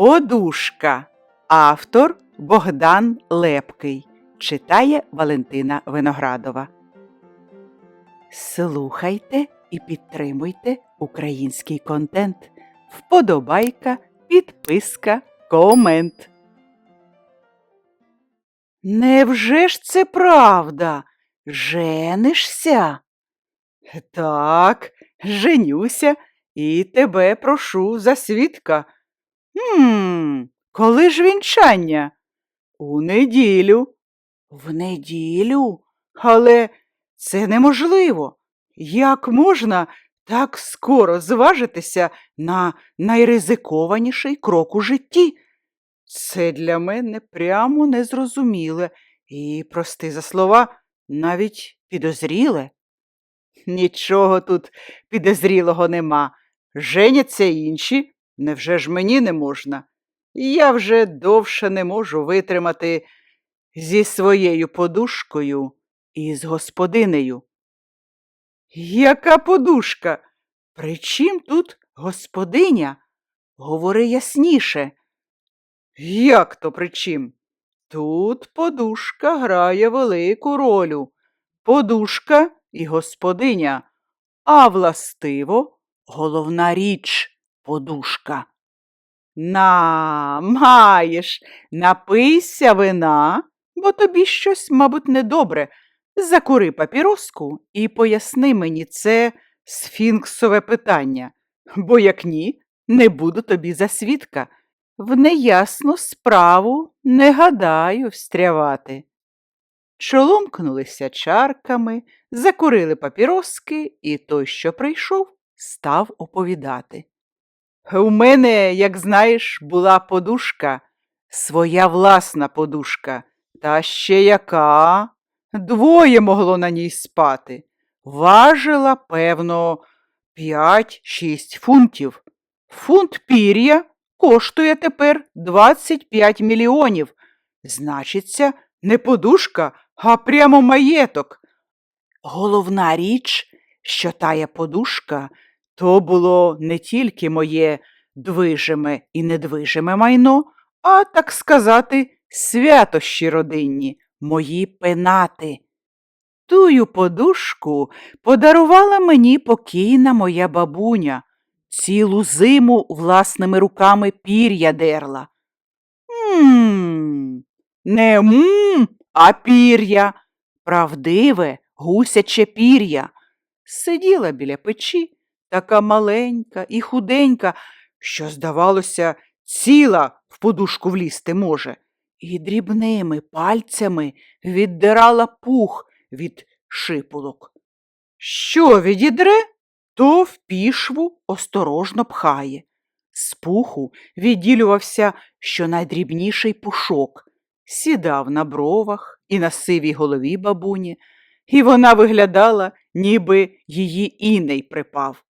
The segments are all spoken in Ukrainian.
Подушка. Автор Богдан Лепкий. Читає Валентина Виноградова. Слухайте і підтримуйте український контент. Вподобайка, підписка, комент. Невже ж це правда? Женишся? Так, женюся і тебе прошу за свідка. Хм, коли ж вінчання? У неділю. В неділю? Але це неможливо. Як можна так скоро зважитися на найризикованіший крок у житті? Це для мене прямо незрозуміле і, прости за слова, навіть підозріле. Нічого тут підозрілого нема. Женяться інші, невже ж мені не можна? Я вже довше не можу витримати зі своєю подушкою і з господинею. Яка подушка? При чим тут господиня? Говори ясніше. Як то при чим? Тут подушка грає велику ролю. Подушка і господиня, а властиво головна річ подушка. На, маєш, напийся вина, бо тобі щось, мабуть, недобре. Закури папіроску і поясни мені це сфінксове питання, бо як ні, не буду тобі за свідка. В неясну справу не гадаю встрявати. Чоломкнулися чарками, закурили папіроски, і той, що прийшов, став оповідати. У мене, як знаєш, була подушка, своя власна подушка, та ще яка. Двоє могло на ній спати. Важила, певно, п'ять-шість фунтів. Фунт пір'я коштує тепер 25 мільйонів. Значиться, не подушка, а прямо маєток. Головна річ, що тая подушка, то було не тільки моє движиме і недвижиме майно, а, так сказати, святощі родинні, мої пенати. Тую подушку подарувала мені покійна моя бабуня, цілу зиму власними руками пір'я дерла. Мм, не мм, а пір'я, правдиве гусяче пір'я. Сиділа біля печі, така маленька і худенька, що, здавалося, ціла в подушку влізти може, і дрібними пальцями віддирала пух від шипулок. Що відідре, то в пішву осторожно пхає. З пуху відділювався щонайдрібніший пушок, сідав на бровах і на сивій голові бабуні, і вона виглядала, ніби її іней припав.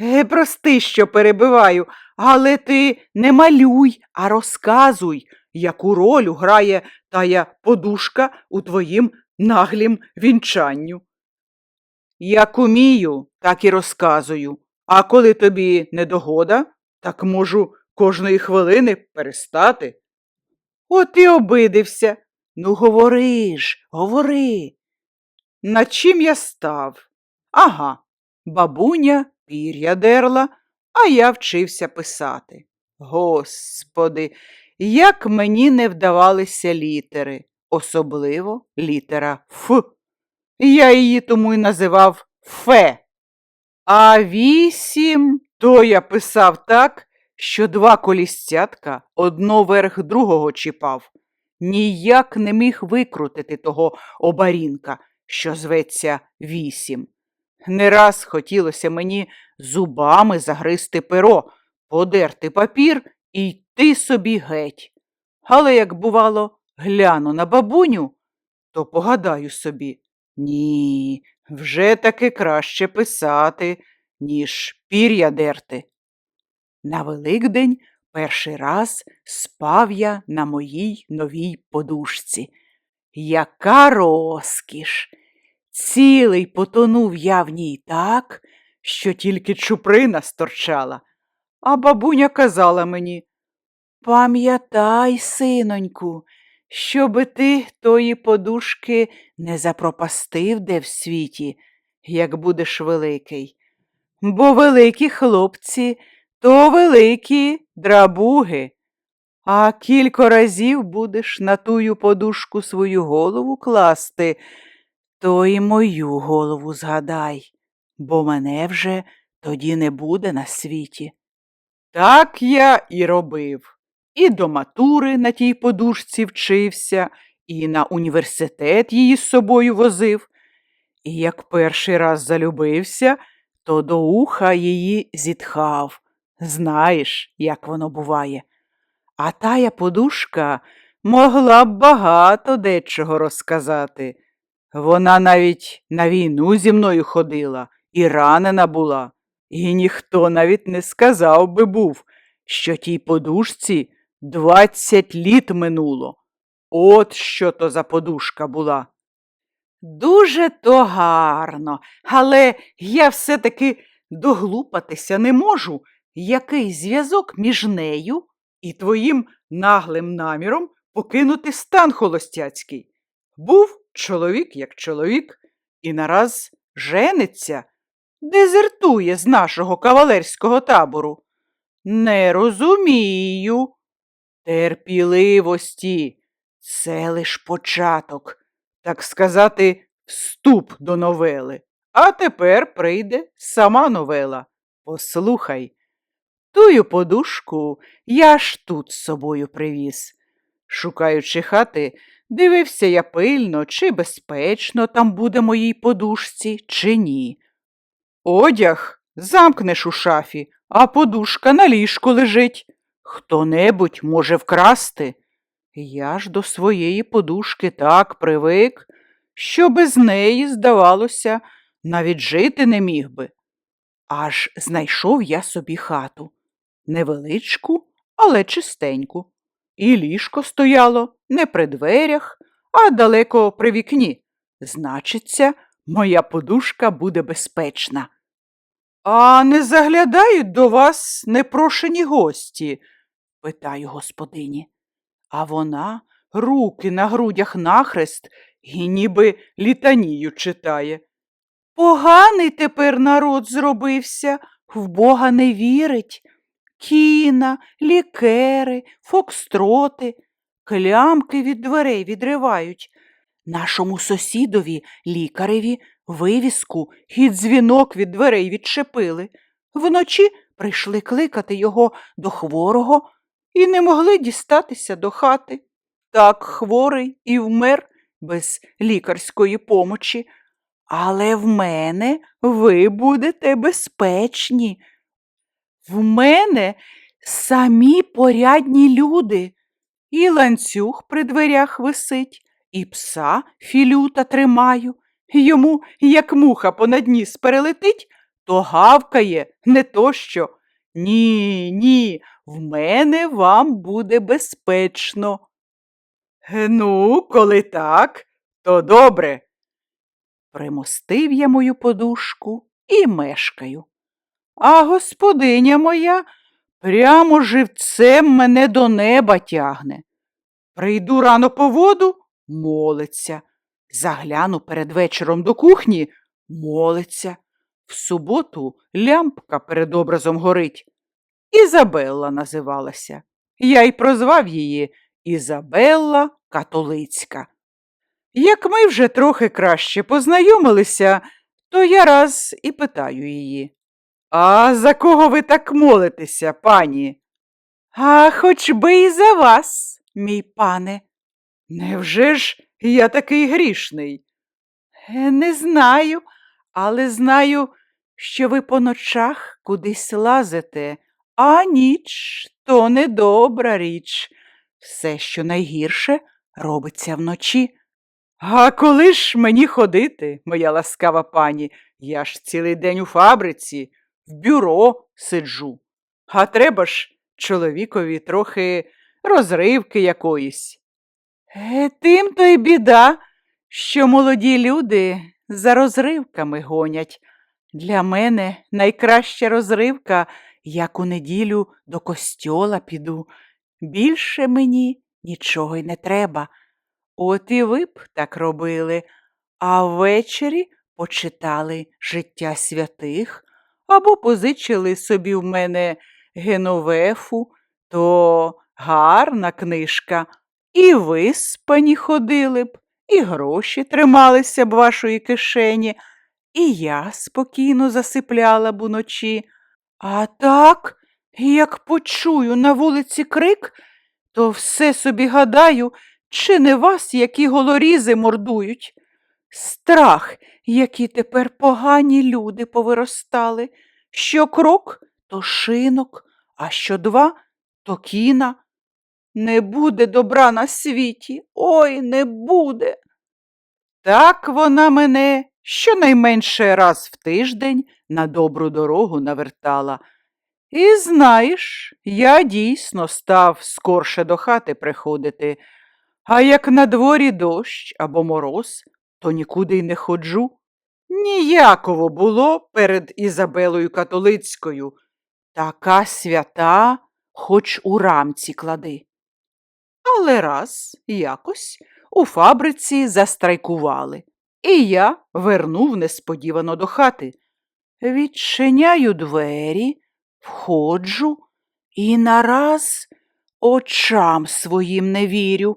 Е, прости, що перебиваю, але ти не малюй, а розказуй, яку роль грає тая подушка у твоїм наглім вінчанню. Як умію, так і розказую, а коли тобі не догода, так можу кожної хвилини перестати. От і обидився. Ну, говори ж, говори. На чим я став? Ага, бабуня пір'я дерла, а я вчився писати. Господи, як мені не вдавалися літери, особливо літера Ф. Я її тому й називав Фе. А вісім то я писав так, що два колістятка одно верх другого чіпав. Ніяк не міг викрутити того обарінка, що зветься вісім. Не раз хотілося мені зубами загризти перо, подерти папір і йти собі геть. Але, як бувало, гляну на бабуню, то погадаю собі ні, вже таки краще писати, ніж пір'я дерти. На Великдень перший раз спав я на моїй новій подушці. Яка розкіш! Цілий потонув я в ній так, що тільки чуприна сторчала. А бабуня казала мені Пам'ятай, синоньку, щоби ти тої подушки не запропастив де в світі, як будеш великий. Бо великі хлопці то великі драбуги, а кілька разів будеш на тую подушку свою голову класти, то і мою голову згадай, бо мене вже тоді не буде на світі. Так я і робив. І до матури на тій подушці вчився, і на університет її з собою возив. І як перший раз залюбився, то до уха її зітхав. Знаєш, як воно буває. А тая подушка могла б багато дечого розказати. Вона навіть на війну зі мною ходила і ранена була, і ніхто навіть не сказав би був, що тій подушці двадцять літ минуло. От що то за подушка була. Дуже то гарно, але я все-таки доглупатися не можу, який зв'язок між нею і твоїм наглим наміром покинути стан холостяцький. Був чоловік як чоловік, і нараз жениться, дезертує з нашого кавалерського табору. Не розумію. Терпіливості, це лиш початок, так сказати, вступ до новели. А тепер прийде сама новела. Послухай, тую подушку я ж тут з собою привіз. Шукаючи хати, дивився я пильно, чи безпечно там буде моїй подушці, чи ні. Одяг замкнеш у шафі, а подушка на ліжку лежить. Хто-небудь може вкрасти. Я ж до своєї подушки так привик, що без неї, здавалося, навіть жити не міг би. Аж знайшов я собі хату невеличку, але чистеньку. І ліжко стояло не при дверях, а далеко при вікні. Значиться, моя подушка буде безпечна. А не заглядають до вас непрошені гості? питаю господині. А вона руки на грудях нахрест і ніби літанію читає. Поганий тепер народ зробився, в Бога не вірить. Кіна, лікери, фокстроти, клямки від дверей відривають. Нашому сусідові, лікареві, вивіску і дзвінок від дверей відчепили. Вночі прийшли кликати його до хворого і не могли дістатися до хати. Так хворий і вмер без лікарської помочі. Але в мене ви будете безпечні. В мене самі порядні люди. І ланцюг при дверях висить, і пса філюта тримаю. Йому, як муха понад ніс перелетить, то гавкає не то що. Ні, ні, в мене вам буде безпечно. «Е, Ну, коли так, то добре. Примостив я мою подушку і мешкаю. А господиня моя прямо живцем мене до неба тягне. Прийду рано по воду, молиться. Загляну перед вечором до кухні, молиться. В суботу лямпка перед образом горить. Ізабелла називалася. Я й прозвав її Ізабелла Католицька. Як ми вже трохи краще познайомилися, то я раз і питаю її. А за кого ви так молитеся, пані? А хоч би і за вас, мій пане. Невже ж я такий грішний? Е, Не знаю, але знаю, що ви по ночах кудись лазите, а ніч то недобра річ. Все, що найгірше, робиться вночі. А коли ж мені ходити, моя ласкава пані? Я ж цілий день у фабриці, в бюро сиджу. А треба ж чоловікові трохи розривки якоїсь. Е, тим то й біда, що молоді люди за розривками гонять. Для мене найкраща розривка, як у неділю до костьола піду. Більше мені нічого й не треба. От і ви б так робили, а ввечері почитали життя святих або позичили собі в мене Геновефу, то гарна книжка, і виспані ходили б, і гроші трималися б вашої кишені, і я спокійно засипляла б уночі. А так, як почую на вулиці крик, то все собі гадаю, чи не вас які голорізи мордують. Страх, які тепер погані люди повиростали. Що крок, то шинок, а що два, то кіна. Не буде добра на світі, ой, не буде. Так вона мене щонайменше раз в тиждень на добру дорогу навертала. І знаєш, я дійсно став скорше до хати приходити, а як на дворі дощ або мороз, то нікуди й не ходжу. Ніяково було перед Ізабелою Католицькою. Така свята, хоч у рамці клади. Але раз якось у фабриці застрайкували, і я вернув несподівано до хати. Відчиняю двері, входжу і нараз очам своїм не вірю.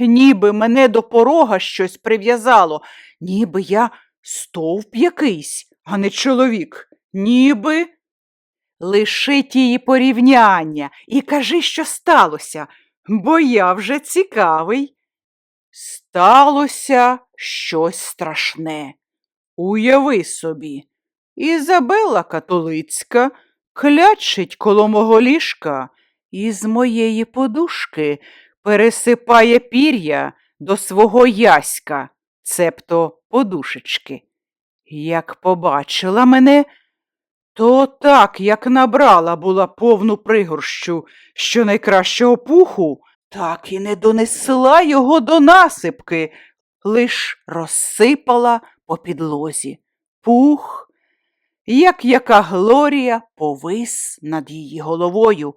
Ніби мене до порога щось прив'язало, ніби я стовп якийсь, а не чоловік, ніби. Лиши тії порівняння і кажи, що сталося, бо я вже цікавий. Сталося щось страшне. Уяви собі, Ізабела католицька клячить коло мого ліжка і з моєї подушки пересипає пір'я до свого яська, цебто подушечки. Як побачила мене, то так, як набрала була повну пригорщу що найкращого пуху, так і не донесла його до насипки, лиш розсипала по підлозі. Пух, як яка Глорія повис над її головою.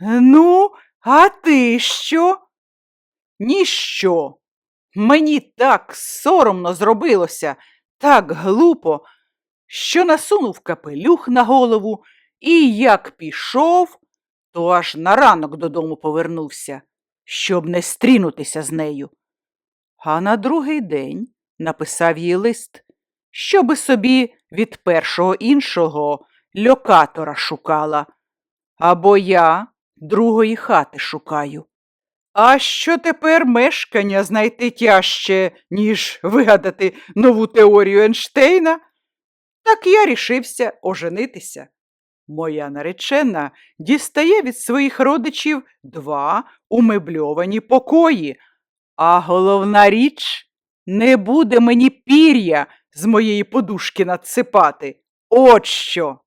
Ну, а ти що? Ніщо. Мені так соромно зробилося, так глупо, що насунув капелюх на голову і як пішов, то аж на ранок додому повернувся, щоб не стрінутися з нею. А на другий день написав їй лист, щоби собі від першого іншого льокатора шукала, або я другої хати шукаю. А що тепер мешкання знайти тяжче, ніж вигадати нову теорію Ейнштейна? Так я рішився оженитися. Моя наречена дістає від своїх родичів два умебльовані покої, а головна річ не буде мені пір'я з моєї подушки надсипати. От що.